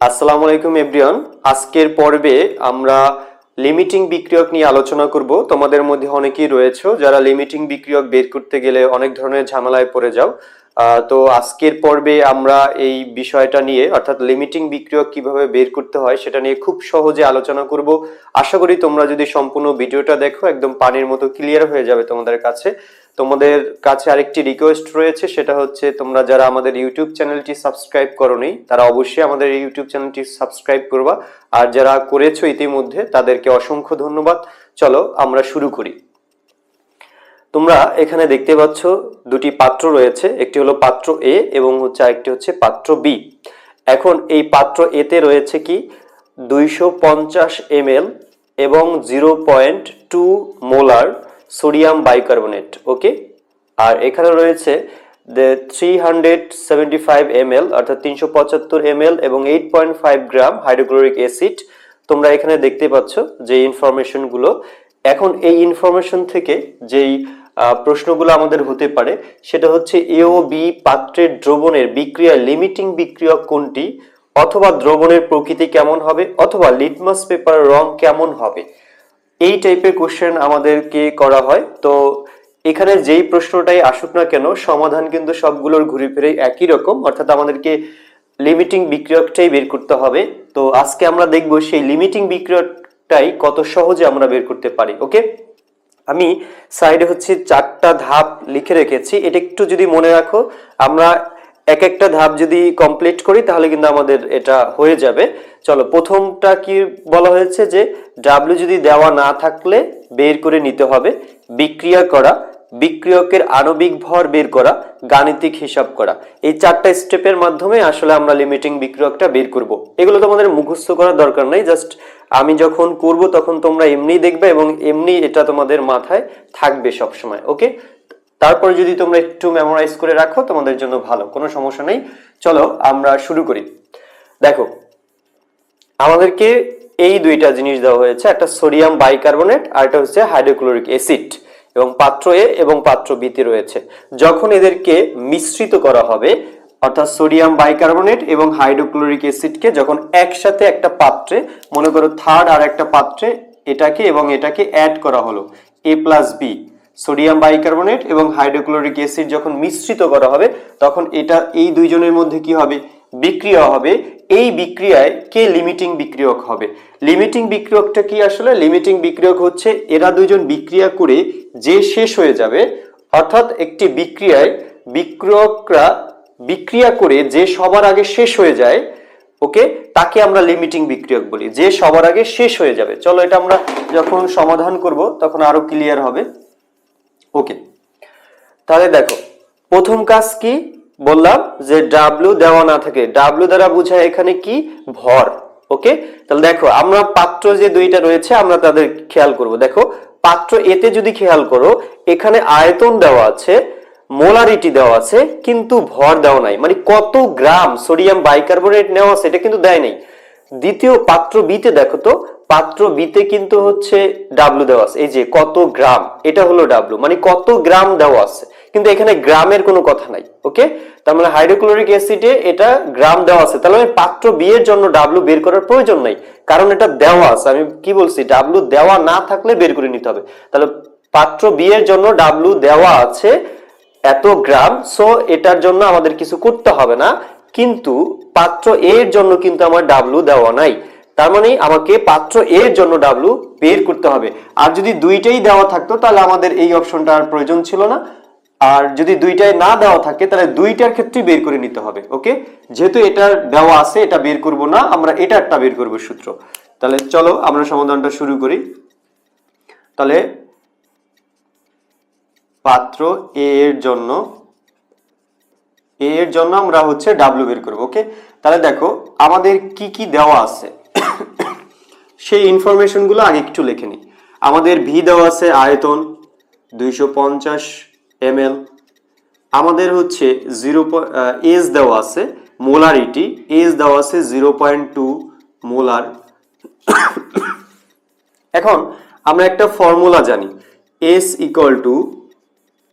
আসসালামু আলাইকুম, এভরিওয়ান। আজকের পর্বে আমরা লিমিটিং বিক্রিয়ক নিয়ে আলোচনা করব। তোমাদের মধ্যে অনেকেই রয়েছে যারা লিমিটিং বিক্রিয়ক বের করতে গেলে অনেক ধরনের ঝামেলায় পড়ে যাও। তো আজকের পর্বে আমরা এই বিষয়টা নিয়ে, অর্থাৎ লিমিটিং বিক্রিয়ক কীভাবে বের করতে হয় সেটা নিয়ে খুব সহজে আলোচনা করব। আশা করি তোমরা যদি সম্পূর্ণ ভিডিওটা দেখো, একদম পানির মতো ক্লিয়ার হয়ে যাবে তোমাদের কাছে। তোমাদের কাছে আরেকটি রিকোয়েস্ট রয়েছে, সেটা হচ্ছে তোমরা যারা আমাদের ইউটিউব চ্যানেলটি সাবস্ক্রাইব করোনি, তারা অবশ্যই আমাদের ইউটিউব চ্যানেলটি সাবস্ক্রাইব করবা। আর যারা করেছ ইতিমধ্যে, তাদেরকে অসংখ্য ধন্যবাদ। চলো আমরা শুরু করি। তোমরা এখানে দেখতে পাচ্ছ দুটি পাত্র রয়েছে, একটি হলো পাত্র এ এবং হচ্ছে আরেকটি হচ্ছে পাত্র বি। এখন এই পাত্র এতে রয়েছে কি? দুইশো পঞ্চাশ এমএল এবং zero point two molar sodium bicarbonate, okay? আর এখানে রয়েছে three hundred seventy five ML, অর্থাৎ তিনশো পঁচাত্তর এমএল এবং eight point five gram hydrochloric acid. তোমরা এখানে দেখতে পাচ্ছ যে ইনফরমেশনগুলো। এখন এই ইনফরমেশন থেকে যেই প্রশ্নগুলো আমাদের হতে পারে। সেটা হচ্ছে এ ও বি পাত্রের দ্রবণের বিক্রিয়া লিমিটিং বিক্রিয়ক কোনটি? অথবা দ্রবণের প্রকৃতি কেমন হবে? অথবা লিটমাস পেপার রং কেমন হবে? এই টাইপের কোশ্চেন আমাদেরকে করা হয়। তো এখানে যেই প্রশ্নটাই আসুক না কেন, সমাধান কিন্তু সবগুলোর ঘুরে ফিরে একই রকম। অর্থাৎ আমাদেরকে লিমিটিং বিক্রিয়কটাই বের করতে হবে। তো আজকে আমরা দেখব সেই লিমিটিং বিক্রিয়কটাই কত সহজে আমরা বের করতে পারি। ওকে আমি সাইডে হচ্ছে চারটা ধাপ লিখে রেখেছি। এটা একটু যদি মনে রাখো, আমরা এক একটা ধাপ যদি কমপ্লিট করি, তাহলে কিন্তু আমাদের এটা হয়ে যাবে। চলো, প্রথমটা কি বলা হয়েছে যে ডাব্লিউ যদি দেওয়া না থাকলে বের করে নিতে হবে, বিক্রিয়া করা। বিক্রিয়কের আণবিক ভর বের করা, গাণিতিক হিসাব করা। এই চারটা স্টেপের মাধ্যমে আসলে আমরা লিমিটিং বিক্রিয়কটা বের করব। এগুলো তোমাদের মুখস্থ করার দরকার নাই জাস্ট আমি যখন করব তখন তোমরা এমনি দেখবে এবং এমনি এটা তোমাদের মাথায় থাকবে সব সময় ওকে তারপর যদি তোমরা একটু মেমোরাইজ করে রাখো, তোমাদের জন্য ভালো, কোনো সমস্যা নেই। চলো আমরা শুরু করি। দেখো, আমাদেরকে এই দুইটা জিনিস দেওয়া হয়েছে, একটা সোডিয়াম বাইকার্বনেট আর একটা হচ্ছে হাইড্রোক্লোরিক অ্যাসিড। এবং পাত্র এ এবং পাত্র বিতে রয়েছে। যখন এদেরকে মিশ্রিত করা হবে, অর্থাৎ সোডিয়াম বাইকার্বনেট এবং হাইড্রোক্লোরিক অ্যাসিডকে যখন একসাথে একটা পাত্রে, মনে করো থার্ড আর একটা পাত্রে এটাকে এবং এটাকে অ্যাড করা হলো, A plus B sodium bicarbonate এবং হাইড্রোক্লোরিক অ্যাসিড যখন মিশ্রিত করা হবে, তখন এটা এই দুইজনের মধ্যে কি হবে? বিক্রিয়া হবে, এই বিক্রিয়ায় কে লিমিটিং বিক্রিয়ক হবে? লিমিটিং বিক্রিয়কটা কি আসলে? লিমিটিং বিক্রিয়ক হচ্ছে এরা দুজন বিক্রিয়া করে যে শেষ হয়ে যাবে, অর্থাৎ একটি বিক্রিয়ায় বিক্রিয়করা বিক্রিয়া করে যে সবার আগে শেষ হয়ে যায়, ওকে? তাকে আমরা লিমিটিং বিক্রিয়ক বলি, যে সবার আগে শেষ হয়ে যাবে। চলো এটা আমরা যখন সমাধান করব, তখন আরও ক্লিয়ার হবে। ওকে, তাহলে দেখো, প্রথম কাজ কি? বললাম যে ডাব্লিউ দেওয়া না থাকে। ডাব্লিউ দ্বারা বোঝায় এখানে কি? ভর। ওকে তাহলে দেখো, আমরা পাত্র যে দুইটা রয়েছে, আমরা তাদের খেয়াল করব। দেখো, পাত্র এতে যদি খেয়াল করো, এখানে আয়তন দেওয়া আছে মোলারিটি দেওয়া আছে, কিন্তু ভর দেওয়া নাই। মানে কত গ্রাম সোডিয়াম বাইকার্বনেট নেওয়া আছে, এটা কিন্তু দেয় নাই। দ্বিতীয় পাত্র বিতে দেখো তো, পাত্র বিতে কিন্তু হচ্ছে ডাব্লু দেওয়া আছে। এই যে, কত গ্রাম, এটা হলো ডাব্লু মানে কত গ্রাম দেওয়া আছে। কিন্তু এখানে গ্রামের কোনো কথা নাই, ওকে? তার মানে হাইড্রোক্লোরিক অ্যাসিডে এটা গ্রাম দেওয়া আছে। তাহলে আমি পাত্র বি এর জন্য ডাব্লু বের করার প্রয়োজন নাই, কারণ এটা দেওয়া আছে। আমি কি বলছি? ডাব্লু দেওয়া না থাকলে বের করে নিতে হবে। তাহলে পাত্র বি এর জন্য ডাব্লু দেওয়া আছে এত গ্রাম সো এটার জন্য আমাদের কিছু করতে হবে না। কিন্তু পাত্র এ এর জন্য কিন্তু আমার ডাব্লু দেওয়া নাই। তার মানে আমাকে পাত্র এ এর জন্য ডাব্লু বের করতে হবে। আর যদি দুইটাই দেওয়া থাকতো, তাহলে আমাদের এই অপশনটা আর প্রয়োজন ছিল না। আর যদি দুইটাই না দেওয়া থাকে, তাহলে দুইটার ক্ষেত্রেই বের করে নিতে হবে, ওকে? যেহেতু এটার দেওয়া আছে, এটা বের করব না, আমরা এটা একটা বের করব সূত্র। তাহলে চলো আমরা সমাধানটা শুরু করি। তাহলে পাত্র এ এর জন্য এ এর জন্য আমরা হচ্ছে ডাব্লিউ বের করব, ওকে? তাহলে দেখো, আমাদের কি কি দেওয়া আছে? সেই ইনফরমেশনগুলো আগে একটু লিখে নিই। আমাদের ভি দেওয়া আছে আয়তন দুইশো পঞ্চাশ এম আমাদের হচ্ছে জিরো এজ দেওয়া আছে, মোলারিটি। এজ দেওয়া আছে জিরো পয়েন্ট টু মোলার। এখন আমরা একটা ফর্মুলা জানি। S equal to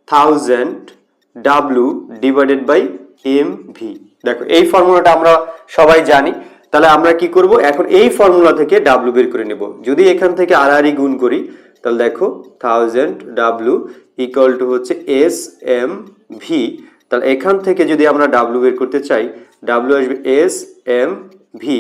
thousand W divided by M V. দেখো, এই ফর্মুলাটা আমরা সবাই জানি। তাহলে আমরা কি করব? এখন এই ফর্মুলা থেকে ডাব্লু বের করে নেব। যদি এখান থেকে আর গুণ করি তাহলে দেখো থাউজেন্ড ডাব্লু ইকুয়াল টু হচ্ছে এস এম ভি তাহলে এখান থেকে যদি আমরা ডাব্লু বের করতে চাই ডাব্লু আসবে S M V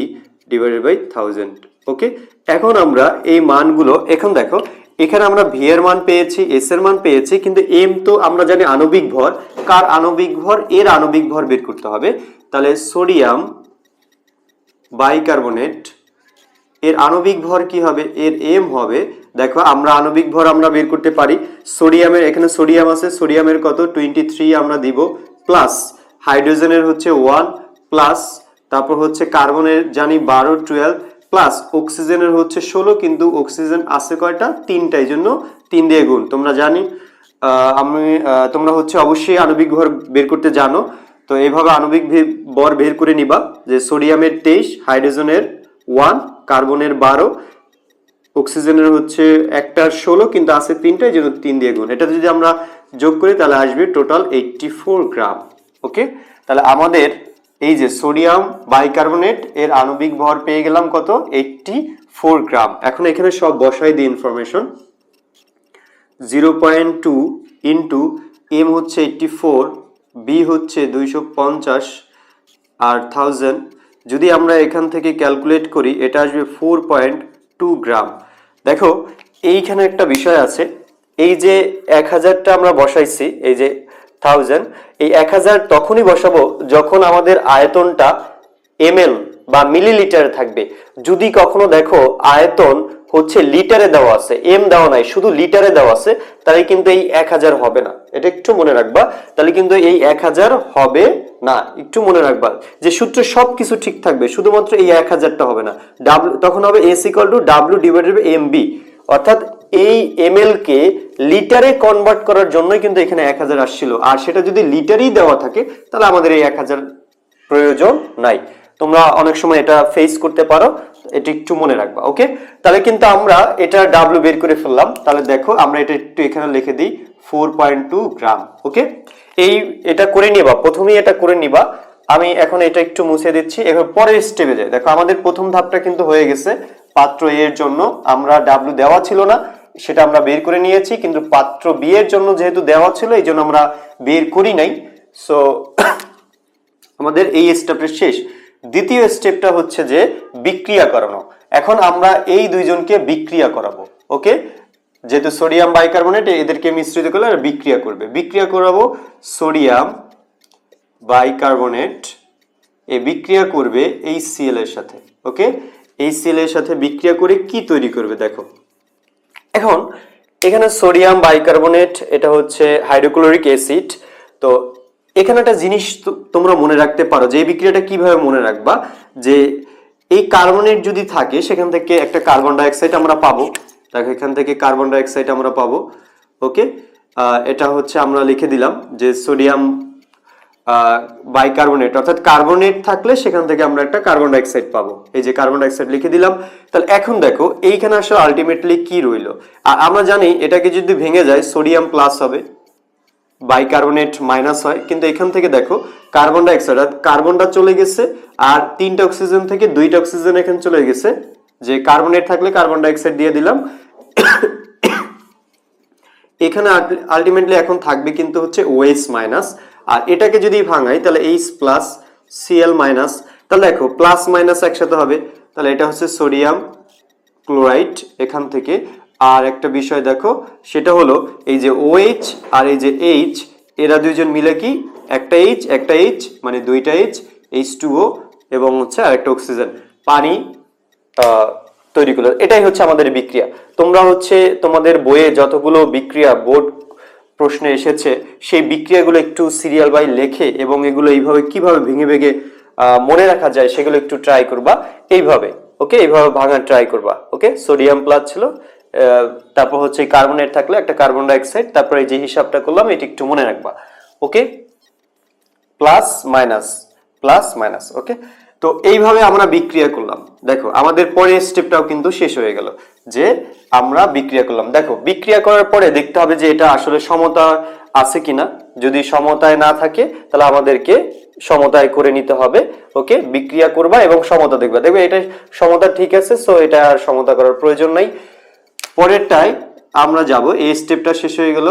divided by thousand okay এখন আমরা এই মানগুলো, এখন দেখো, এখানে আমরা ভি এর মান পেয়েছি এস এর মান পেয়েছি, কিন্তু এম তো আমরা জানি আণবিক ভর। কার আণবিক ভর? এর আণবিক ভর বের করতে হবে। তাহলে সোডিয়াম বাইকার্বনেট এর আণবিক ভর কি হবে? এর এম হবে দেখো, আমরা আণবিক ভর আমরা বের করতে পারি। সোডিয়ামের, এখানে সোডিয়াম আছে, সোডিয়ামের কত? টোয়েন্টি থ্রি আমরা দিব প্লাস হাইড্রোজেনের হচ্ছে ওয়ান প্লাস তারপর হচ্ছে কার্বনের, জানি বারো টুয়েলভ প্লাস অক্সিজেনের হচ্ছে ষোলো, কিন্তু অক্সিজেন আছে কয়টা? তিনটা, এই জন্য তিন দিয়ে গুণ। তোমরা জানি আমি তোমরা হচ্ছে অবশ্যই আণবিক ভর বের করতে জানো। তো এইভাবে আণবিক ভর বের করে নিবা যে সোডিয়ামের তেইশ, হাইড্রোজেনের ওয়ান কার্বনের বারো। অক্সিজেনের হচ্ছে একটার ষোলো, কিন্তু আছে তিনটা এই জন্য তিন দিয়ে গুণ। এটা যদি আমরা যোগ করি, তাহলে আসবে total eighty four gram okay তাহলে আমাদের এই যে সোডিয়াম বাইকার্বনেট এর আণবিক ভর পেয়ে গেলাম কত? এইটটি ফোর গ্রাম এখন এখানে সব বসাই দিই information zero point two into M হচ্ছে এইটটি ফোর বি হচ্ছে দুইশো পঞ্চাশ, আর থাউজেন্ড যদি আমরা এখান থেকে ক্যালকুলেট করি, এটা আসবে ফোর পয়েন্ট টু গ্রাম দেখো, এইখানে একটা বিষয় আছে। এই যে এক হাজারটা আমরা বসাইছি, এই যে থাউজেন্ড এই এক হাজার তখনই বসাবো যখন আমাদের আয়তনটা এম বা মিলিলিটারে থাকবে। যদি কখনো দেখো আয়তন হচ্ছে লিটারে দেওয়া আছে এম দেওয়া নাই, শুধু লিটারে দেওয়া আছে, তাহলে কিন্তু এই এক হাজার হবে না। এটা একটু মনে রাখবা, তাহলে কিন্তু এই এক হাজার হবে না। একটু মনে রাখবা যে সূত্র সব কিছু ঠিক থাকবে, শুধুমাত্র এই এক হাজারটা হবে না। ডাব্লু তখন হবে S equal to W divided M V অর্থাৎ এই এম কে লিটারে কনভার্ট করার জন্যই কিন্তু এখানে এক হাজার আসছিল। আর সেটা যদি লিটারেই দেওয়া থাকে, তাহলে আমাদের এই এক হাজার প্রয়োজন নাই। তোমরা অনেক সময় এটা ফেস করতে পারো, এটা একটু মনে রাখবা ওকে তাহলে কিন্তু আমরা এটা ডাব্লু বের করে ফেললাম, তাহলে দেখো আমরা এটা একটু এখানে লিখে দিই four point two gram okay এই এটা করে নিবা, প্রথমেই এটা করে নিবা, আমি এখন এটা একটু মুছে দিচ্ছি, এবার পরের স্টেপে যাই। দেখো আমাদের প্রথম ধাপটা কিন্তু হয়ে গেছে, পাত্র এ এর জন্য আমরা ডাব্লু দেওয়া ছিল না, সেটা আমরা বের করে নিয়েছি, কিন্তু পাত্র বি এর জন্য যেহেতু দেওয়া ছিল, এই জন্য আমরা বের করি নাই। সো আমাদের এই স্টেপের শেষ। দ্বিতীয় স্টেপটা হচ্ছে যে বিক্রিয়া করানো এখন আমরা এই দুইজনকে বিক্রিয়া করাবো, ওকে? যেহেতু সোডিয়াম বাইকার্বনেট, এদেরকে মিশ্রিত করলে বিক্রিয়া করবে। বিক্রিয়া করাবো সোডিয়াম বাইকার্বনেট, এ বিক্রিয়া করবে এই সিএল এর সাথে, ওকে? এই সিএল এর সাথে বিক্রিয়া করে কি তৈরি করবে দেখো। এখন, এখানে সোডিয়াম বাইকার্বনেট, এটা হচ্ছে হাইড্রোক্লোরিক অ্যাসিড, তো এখানে একটা জিনিস তোমরা মনে রাখতে পারো যে এই বিক্রিয়াটা কীভাবে মনে রাখবা? যে এই কার্বনেট যদি থাকে, সেখান থেকে একটা কার্বন ডাইঅক্সাইড আমরা পাবো। দেখো, এখান থেকে কার্বন ডাইঅক্সাইড আমরা পাবো। ওকে? এটা হচ্ছে আমরা লিখে দিলাম যে সোডিয়াম বাইকার্বনেট অর্থাৎ কার্বনেট থাকলে সেখান থেকে আমরা একটা কার্বন ডাইঅক্সাইড পাবো। এই যে কার্বন ডাইঅক্সাইড লিখে দিলাম। তাহলে এখন দেখো, এইখানে আসলে আলটিমেটলি কি রইল? আর আমরা জানি এটাকে যদি ভেঙে যায়, সোডিয়াম প্লাস হবে। বাইকার্বনেট মাইনাস হয়। কিন্তু এখান থেকে দেখো কার্বন ডাইঅক্সাইড কার্বনটা চলে গেছে আর তিনটা অক্সিজেন থেকে দুইটা অক্সিজেন এখানে চলে গেছে। যে কার্বনেট থাকলে কার্বন ডাইঅক্সাইড দিয়ে দিলাম। এখানে আলটিমেটলি এখন থাকবে কিন্তু হচ্ছে ওএস মাইনাস আর এটাকে যদি ভাঙাই, তাহলে এইচ প্লাস সিএল মাইনাস তাহলে দেখো প্লাস মাইনাস একসাথে হবে। তাহলে এটা হচ্ছে সোডিয়াম ক্লোরাইড এখান থেকে। আর একটা বিষয় দেখো, সেটা হলো এই যে OH আর এই যে এইচ এরা দুইজন মিলে কি? একটা এইচ একটা এইচ মানে দুইটা এইচ এইচ টু ও এবং হচ্ছে আরেকটা অক্সিজেন পানি তৈরি করল। এটাই হচ্ছে আমাদের বিক্রিয়া। তোমরা হচ্ছে তোমাদের বইয়ে যতগুলো বিক্রিয়া বোর্ড প্রশ্নে এসেছে, সেই বিক্রিয়াগুলো একটু সিরিয়াল বাই লেখে এবং এগুলো এইভাবে কীভাবে ভেঙে ভেঙে মনে রাখা যায়, সেগুলো একটু ট্রাই করবা। এইভাবে ওকে এইভাবে ভাঙার ট্রাই করবা ওকে সোডিয়াম প্লাস ছিল তারপর হচ্ছে কার্বনেট থাকলে একটা কার্বন ডাইঅক্সাইড তারপরে যে হিসাবটা করলাম, এটি একটু মনে রাখবা okay plus minus plus minus okay তো এইভাবে আমরা বিক্রিয়া করলাম। দেখো, আমাদের পরের স্টেপটাও কিন্তু শেষ হয়ে গেল, যে আমরা বিক্রিয়া করলাম। দেখো, বিক্রিয়া করার পরে দেখতে হবে যে এটা আসলে সমতা আছে কিনা। যদি সমতায় না থাকে, তাহলে আমাদেরকে সমতায় করে নিতে হবে ওকে বিক্রিয়া করবা এবং সমতা দেখবা। দেখবে, এটা সমতা ঠিক আছে সো এটা আর সমতা করার প্রয়োজন নাই। পরেরটায় আমরা যাব। এই স্টেপটা শেষ হয়ে গেল।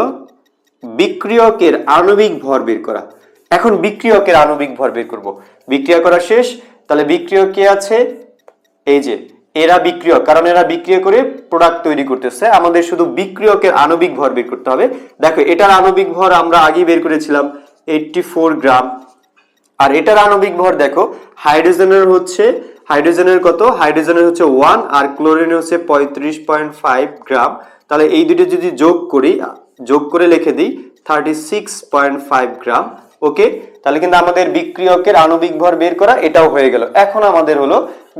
বিক্রিয়কের আণবিক ভর বের করা। এখন বিক্রিয়কের আণবিক ভর বের করব। বিক্রিয়া করা শেষ। তাহলে বিক্রিয়ক কে আছে? এই যে, এরা বিক্রিয়ক। কারণ এরা বিক্রিয়া করে প্রোডাক্ট তৈরি করতেছে। আমাদের শুধু বিক্রিয়কের আণবিক ভর বের করতে হবে। দেখো, এটার আণবিক ভর আমরা আগেই বের করেছিলাম। এইটটি ফোর গ্রাম। আর এটার আণবিক ভর দেখো হাইড্রোজেনের হচ্ছে হাইড্রোজেনের কত? হাইড্রোজেনের হচ্ছে ওয়ান আর ক্লোরিনের হচ্ছে পঁয়ত্রিশ পয়েন্ট ফাইভ গ্রাম। তাহলে এই দুটো যদি যোগ করি, যোগ করে লিখে দিই, thirty six point five gram. Okay? তাহলে কিন্তু আমাদের বিক্রিয়কের আণবিক ভর বের করা এটাও হয়ে গেল। এখন আমাদের হলো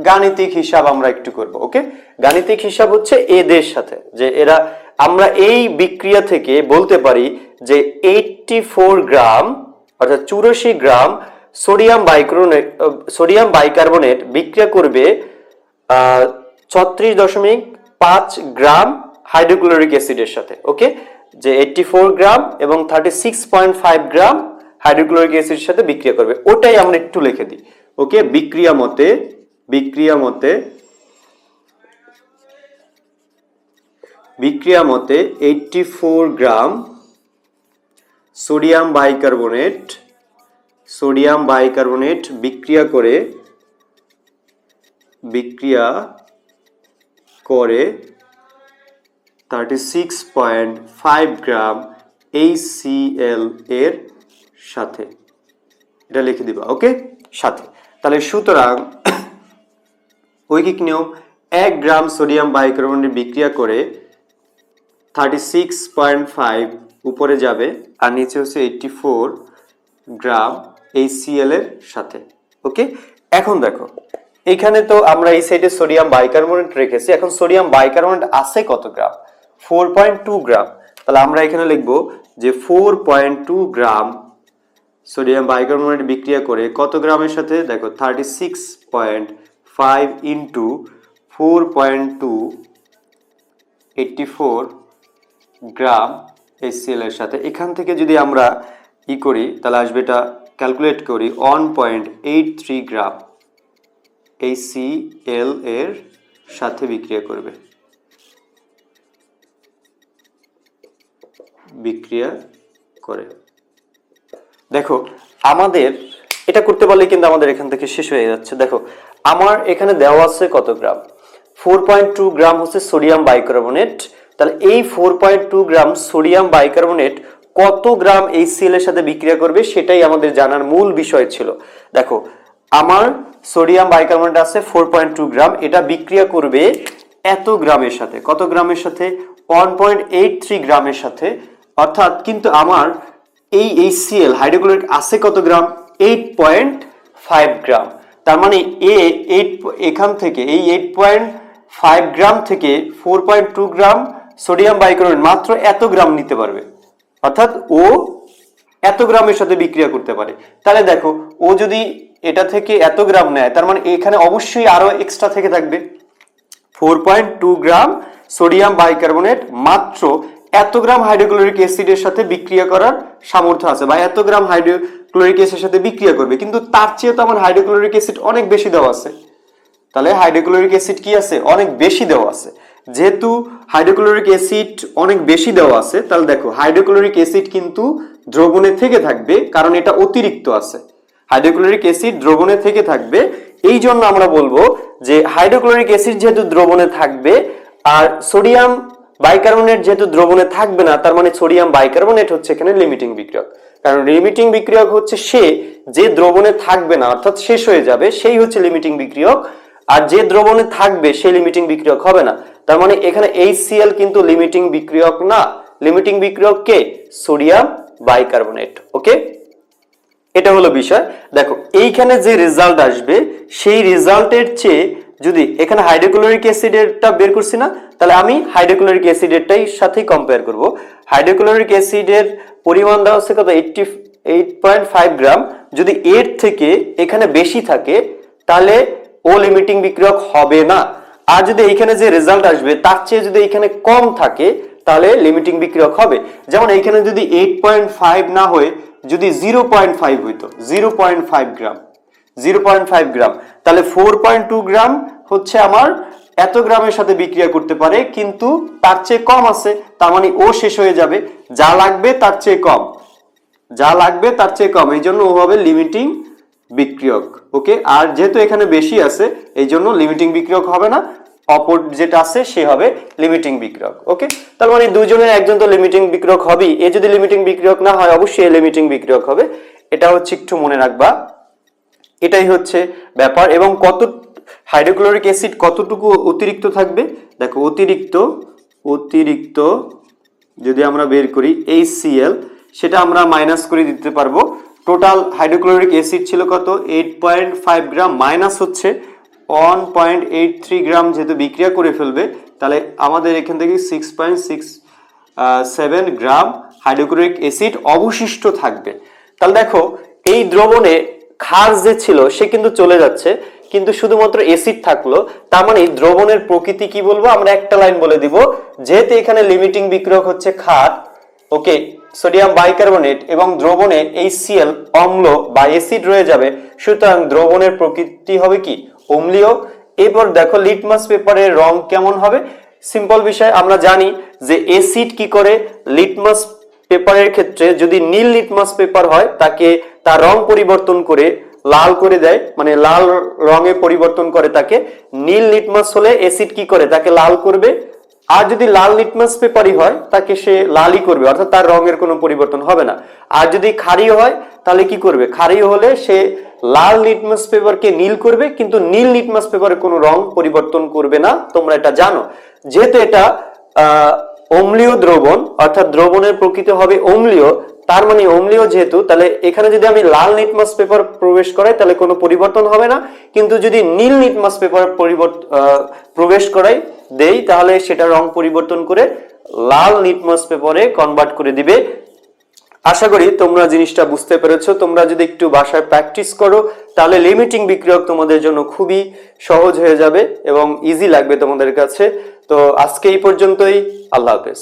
গাণিতিক হিসাব আমরা একটু করব, ওকে? গাণিতিক হিসাব হচ্ছে এদের সাথে, যে এরা, আমরা এই বিক্রিয়া থেকে বলতে পারি যে এইটটি ফোর গ্রাম, অর্থাৎ চুরাশি gram sodium bicarbonate sodium bicarbonate বিক্রিয়া করবে ছত্রিশ দশমিক পাঁচ গ্রাম হাইড্রোক্লোরিক অ্যাসিডের সাথে, ওকে? যে এইটটি ফোর গ্রাম এবং thirty six point five gram hydrochloric অ্যাসিডের সাথে বিক্রিয়া করবে। ওটাই আমরা একটু লিখে দিই, ওকে? বিক্রিয়া মতে বিক্রিয়া মতে বিক্রিয়া মতে eighty four gram sodium bicarbonate sodium bicarbonate বিক্রিয়া করে বিক্রিয়া করে thirty six point five gram HCl এর সাথে। এটা লিখে দিবা, ওকে? সাথে। তাহলে সুতরাং ঐকিক নিয়ম? এক গ্রাম সোডিয়াম বাইকার্বনেট বিক্রিয়া করে থার্টি সিক্স পয়েন্ট ফাইভ উপরে যাবে, আর নিচে হচ্ছে এইটটি ফোর গ্রাম এই সিএল এর সাথে ওকে এখন দেখো, এখানে তো আমরা এই সাইডে সোডিয়াম বাইকার্বনেট রেখেছি, এখন সোডিয়াম বাইকার্বনেট আছে কত gram? Four point two gram. তাহলে আমরা এখানে লিখব যে four point two gram sodium bicarbonate বিক্রিয়া করে কত গ্রামের সাথে? দেখো thirty six point five into four point two eighty four gram এর সাথে। এখান থেকে যদি আমরা ই করি, তাহলে আসবে এটা ক্যালকুলেট করি one point eight three gram HCl এর সাথে বিক্রিয়া করবে। বিক্রিয়া করে। দেখো, আমাদের, এটা করতে পারলে কিন্তু আমাদের এখান থেকে শেষ হয়ে যাচ্ছে। দেখো, আমার এখানে দেওয়া আছে কত gram? Four point two gram হচ্ছে সোডিয়াম বাইকার্বনেট। তাহলে এই four point two gram sodium bicarbonate কত গ্রাম এই এর সাথে বিক্রিয়া করবে সেটাই আমাদের জানার মূল বিষয় ছিল। দেখো, আমার সোডিয়াম বাইকার্বনেট আছে ফোর পয়েন্ট টু গ্রাম, এটা বিক্রিয়া করবে এত গ্রামের সাথে, কত গ্রামের সাথে? ওয়ান পয়েন্ট এইট থ্রি গ্রামের সাথে। অর্থাৎ কিন্তু আমার এই এইচসিএল হাইড্রোক্লোরিক আছে কত gram? Eight point five gram. তার মানে এ এইট এখান থেকে, এই এইট পয়েন্ট ফাইভ গ্রাম থেকে four point two gram sodium bicarbonate মাত্র এত গ্রাম নিতে পারবে। অর্থাৎ ও এত গ্রামের সাথে বিক্রিয়া করতে পারে। তাহলে দেখো, ও যদি এটা থেকে এত গ্রাম নেয়, তার মানে এখানে অবশ্যই আরও এক্সট্রা থেকে থাকবে। Four point two gram sodium bicarbonate মাত্র এত গ্রাম হাইড্রোক্লোরিক অ্যাসিডের সাথে বিক্রিয়া করার সামর্থ্য আছে, বা এত গ্রাম হাইড্রোক্লোরিক অ্যাসিডের সাথে বিক্রিয়া করবে। কিন্তু তার চেয়ে তো আমার হাইড্রোক্লোরিক অ্যাসিড অনেক বেশি দেওয়া আছে। তাহলে হাইড্রোক্লোরিক অ্যাসিড কি আছে? অনেক বেশি দেওয়া আছে। যেহেতু হাইড্রোক্লোরিক অ্যাসিড অনেক বেশি দেওয়া আছে, তাহলে দেখো, হাইড্রোক্লোরিক অ্যাসিড কিন্তু দ্রবণে থেকে থাকবে, কারণ এটা অতিরিক্ত আছে। হাইড্রোক্লোরিক অ্যাসিড দ্রবণে থেকে থাকবে, এই জন্য আমরা বলব যে হাইড্রোক্লোরিক অ্যাসিড যেহেতু দ্রবণে থাকবে, আর সোডিয়াম বাইকার্বনেট যেহেতু দ্রবণে থাকবে না, তার মানে সোডিয়াম বাইকার্বনেট হচ্ছে এখানে লিমিটিং বিক্রিয়ক। কারণ লিমিটিং বিক্রিয়ক হচ্ছে সে যে দ্রবণে থাকবে না, অর্থাৎ শেষ হয়ে যাবে, সেই হচ্ছে লিমিটিং বিক্রিয়ক, আর যে দ্রবণে থাকবে সেই লিমিটিং বিক্রিয়ক হবে না। তার মানে এখানে HCl কিন্তু লিমিটিং বিক্রিয়ক না। লিমিটিং বিক্রিয়ক কে? সোডিয়াম বাইকার্বনেট ওকে এটা হলো বিষয়। দেখো, এইখানে যে রেজাল্ট আসবে, সেই রেজাল্টের চেয়ে যদি এখানে হাইড্রোক্লোরিক অ্যাসিডেরটা বের করছি না, তাহলে আমি হাইড্রোক্লোরিক অ্যাসিডেরটাই সাথেই কম্পেয়ার করব। হাইড্রোক্লোরিক অ্যাসিডের পরিমাণ দেওয়া হচ্ছে কত? Eighty eight point five gram যদি এর থেকে এখানে বেশি থাকে, তাহলে ও লিমিটিং বিক্রিয়ক হবে না। আর যদি এইখানে যে রেজাল্ট আসবে, তার চেয়ে যদি এখানে কম থাকে, তাহলে লিমিটিং বিক্রিয়ক হবে। যেমন এইখানে যদি এইট পয়েন্ট ফাইভ না হয়ে, যদি জিরো পয়েন্ট ফাইভ হইতো zero point five gram zero point five gram, তাহলে ফোর পয়েন্ট টু গ্রাম হচ্ছে আমার এত গ্রামের সাথে বিক্রিয়া করতে পারে, কিন্তু তার চেয়ে কম আছে, তার মানে ও শেষ হয়ে যাবে, যা লাগবে তার চেয়ে কম, যা লাগবে তার চেয়ে কম এই জন্য ও হবে লিমিটিং বিক্রিয়ক ওকে আর যেহেতু এখানে বেশি আছে, এই জন্য লিমিটিং বিক্রিয়ক হবে না, অপর যেটা আছে সে হবে লিমিটিং বিক্রিয়ক ওকে তার মানে দুজনের একজন তো লিমিটিং বিক্রিয়ক হবেই। এ যদি লিমিটিং বিক্রিয়ক না হয়, অবশ্যই লিমিটিং বিক্রিয়ক হবে। এটা হচ্ছে একটু মনে রাখবা। এটাই হচ্ছে ব্যাপার। এবং কত, হাইড্রোক্লোরিক অ্যাসিড কতটুকু অতিরিক্ত থাকবে? দেখো, অতিরিক্ত অতিরিক্ত, যদি আমরা বের করি এই সিএল সেটা আমরা মাইনাস করে দিতে পারব। টোটাল হাইড্রোক্লোরিক অ্যাসিড ছিল কত? Eight point five gram minus হচ্ছে। One point eight three gram যেহেতু বিক্রিয়া করে ফেলবে, তাহলে আমাদের এখান থেকে six point six seven gram hydrochloric acid অবশিষ্ট থাকবে। তাহলে দেখো, এই দ্রবণে ক্ষার যে ছিল, সে কিন্তু চলে যাচ্ছে, কিন্তু শুধুমাত্র অ্যাসিড থাকল, তার মানে দ্রবণের প্রকৃতি কি বলব? আমরা একটা লাইন বলে দিব, যেহেতু এখানে লিমিটিং বিক্রিয়ক হচ্ছে ক্ষার ওকে, সোডিয়াম বাইকার্বনেট এবং দ্রবণে HCl অম্ল বা অ্যাসিড রয়ে যাবে, সুতরাং দ্রবণের প্রকৃতি হবে কি? অম্লীয়। এরপর দেখো, লিটমাস পেপারের রং কেমন হবে? সিম্পল বিষয়, আমরা জানি যে অ্যাসিড কি করে? লিটমাস পেপারের ক্ষেত্রে যদি নীল লিটমাস পেপার হয়, তাকে তার রং পরিবর্তন করে লাল করে দেয় মানে লাল রঙে পরিবর্তন করে তাকে। নীল লিটমাস হলে অ্যাসিড কি করে? তাকে লাল করবে। আর যদি লাল লিটমাস পেপারই হয়, তাকে সে লালই করবে, অর্থাৎ তার রঙের কোনো পরিবর্তন হবে না। আর যদি খারি হয়, তাহলে কি করবে? ক্ষারীয় হলে সে লাল লিটমাস পেপারকে নীল করবে, কিন্তু নীল লিটমাস পেপারে কোনো রং পরিবর্তন করবে না। তোমরা এটা জানো। যেহেতু এটা অম্লীয় দ্রবণ, অর্থাৎ দ্রবণের প্রকৃতি হবে অম্লীয়, তার মানে অম্লীয় যেহেতু, তাহলে এখানে যদি আমি লাল লিটমাস পেপার প্রবেশ করাই, তাহলে কোনো পরিবর্তন হবে না। কিন্তু যদি নীল লিটমাস পেপার পরিবর্তন প্রবেশ করাই দেই, তাহলে সেটা রং পরিবর্তন করে লাল লিটমাস পেপারে কনভার্ট করে দিবে। আশা করি তোমরা জিনিসটা বুঝতে পেরেছ। তোমরা যদি একটু বাসায় প্র্যাকটিস করো, তাহলে লিমিটিং বিক্রিয়ক তোমাদের জন্য খুবই সহজ হয়ে যাবে এবং ইজি লাগবে তোমাদের কাছে। তো আজকে এই পর্যন্তই। আল্লাহ হাফেজ।